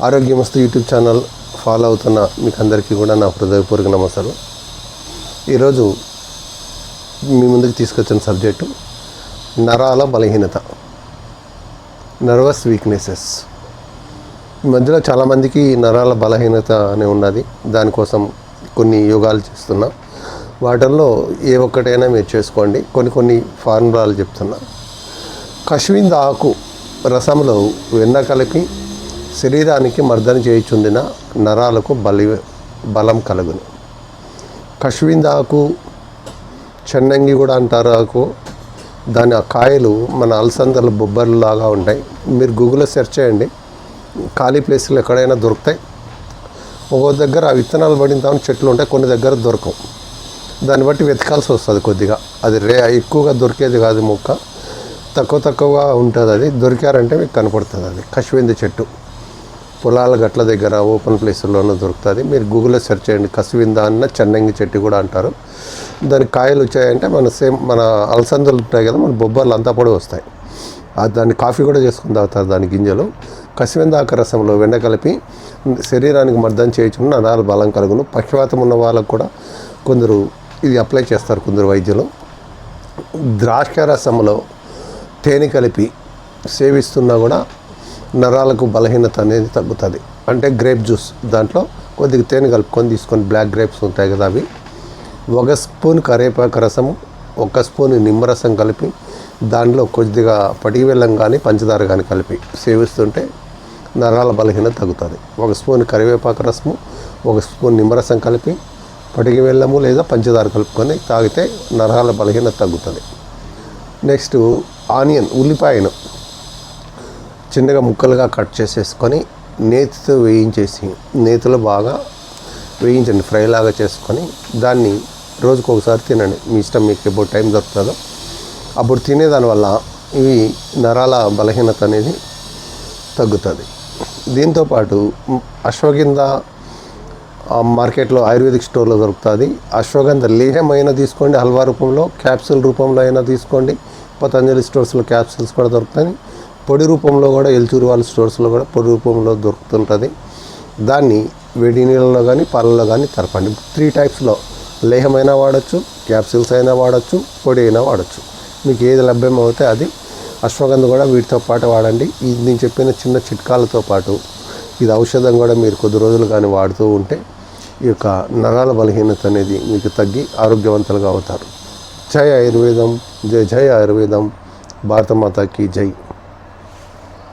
ఆరోగ్యమస్తు YouTube channel follow అవుతున్న మీకు అందరికీ కూడా నా హృదయపూర్వక నమస్కారం. ఈరోజు మీ ముందుకు తీసుకొచ్చిన సబ్జెక్టు నరాల బలహీనత నర్వస్ వీక్నెసెస్. ఈ మధ్యలో చాలామందికి నరాల బలహీనత అని ఉన్నది. దానికోసం కొన్ని యోగాలు చేస్తున్నా. వాటిల్లో ఏ ఒక్కటైనా మీరు చేసుకోండి. కొన్ని కొన్ని ఫార్ములాలు చెప్తున్నా. కశ్వింద ఆకు రసంలో వెన్న కలిపి శరీరానికి మర్దన చేయుచుందిన నరాలకు బలి బలం కలుగును. కశ్వింద ఆకు చెన్నంగి కూడా అంటారు ఆకు దాని ఆ కాయలు మన అలసందల బొబ్బర్లాగా ఉంటాయి. మీరు గూగుల్లో సెర్చ్ చేయండి. ఖాళీ ప్లేస్లు ఎక్కడైనా దొరుకుతాయి. ఒక్కో దగ్గర ఆ విత్తనాలు పడిన తర్వాత చెట్లు ఉంటాయి. కొన్ని దగ్గర దొరకవు. దాన్ని బట్టి వెతకాల్సి వస్తుంది కొద్దిగా. అది రే ఎక్కువగా దొరికేది కాదు మొక్క. తక్కువ తక్కువగా ఉంటుంది అది. దొరికారంటే మీకు కనపడుతుంది అది. కశ్వింది చెట్టు. పొలాల గట్ల దగ్గర ఓపెన్ ప్లేసుల్లోనూ దొరుకుతుంది. మీరు గూగుల్లో సెర్చ్ చేయండి కసివింద అన్న చెన్నంగి చెట్టు కూడా అంటారు. దాని కాయలు వచ్చాయంటే మన సేమ్ మన అలసందలు ఉంటాయి కదా మన బొబ్బర్లు అంతా పొడి వస్తాయి. ఆ దాన్ని కాఫీ కూడా చేసుకుని తాగుతారు దాని గింజలు. కసివెందాక రసంలో వెండ కలిపి శరీరానికి మర్దం చేయించుకుని నరాలు బలం కలుగును. పక్షవాతం ఉన్న వాళ్ళకు కూడా కొందరు ఇది అప్లై చేస్తారు కొందరు వైద్యులు. ద్రాక్ష రసంలో తేనె కలిపి సేవిస్తున్నా కూడా నరాలకు బలహీనత అనేది తగ్గుతుంది. అంటే గ్రేప్ జ్యూస్ దాంట్లో కొద్దిగా తేనె కలుపుకొని తీసుకొని బ్లాక్ గ్రేప్స్ ఉంటాయి కదా అవి. ఒక స్పూన్ కరివేపాకు రసము ఒక స్పూన్ నిమ్మరసం కలిపి దాంట్లో కొద్దిగా పటికి బెల్లం కానీ పంచదార కానీ కలిపి సేవిస్తుంటే నరాల బలహీనత తగ్గుతుంది. ఒక స్పూన్ కరివేపాకు రసము ఒక స్పూన్ నిమ్మరసం కలిపి పటికి బెల్లము లేదా పంచదార కలుపుకొని తాగితే నరాల బలహీనత తగ్గుతుంది. నెక్స్ట్ ఆనియన్ ఉల్లిపాయను. చిన్నగా ముక్కలుగా కట్ చేసేసుకొని నేతితో వేయించేసి నేతిలో బాగా వేయించండి ఫ్రైలాగా చేసుకొని. దాన్ని రోజుకు ఒకసారి తినండి. మీ ఇష్టం మీకు ఎప్పుడు టైం దొరుకుతుందో. అప్పుడు తినేదాని వల్ల ఇవి నరాల బలహీనత అనేది తగ్గుతుంది. దీంతోపాటు అశ్వగంధ మార్కెట్లో ఆయుర్వేదిక్ స్టోర్లో దొరుకుతుంది. అశ్వగంధ లేహమైన తీసుకోండి హల్వా రూపంలో క్యాప్సూల్ రూపంలో అయినా తీసుకోండి. పతంజలి స్టోర్స్లో క్యాప్సూల్స్ కూడా దొరుకుతాయి. పొడి రూపంలో కూడా ఎల్చూరు వాళ్ళ స్టోర్స్లో కూడా పొడి రూపంలో దొరుకుతుంటుంది. దాన్ని వేడి నీళ్ళలో కానీ పాలల్లో కానీ తరపండి. త్రీ టైప్స్లో లేహమైనా వాడచ్చు క్యాప్సిల్స్ అయినా వాడచ్చు పొడి అయినా వాడచ్చు. మీకు ఏది లభ్యం అవుతే అది అశ్వగంధ కూడా వీటితో పాటు వాడండి. ఇది నేను చెప్పిన చిన్న చిట్కాలతో పాటు ఇది ఔషధం కూడా మీరు కొద్ది రోజులు కానీ వాడుతూ ఉంటే ఈ యొక్క నరాల బలహీనత అనేది మీకు తగ్గి ఆరోగ్యవంతులుగా అవుతారు. జై ఆయుర్వేదం జై జై ఆయుర్వేదం. భారతమాతకి జై.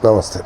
నమస్తే.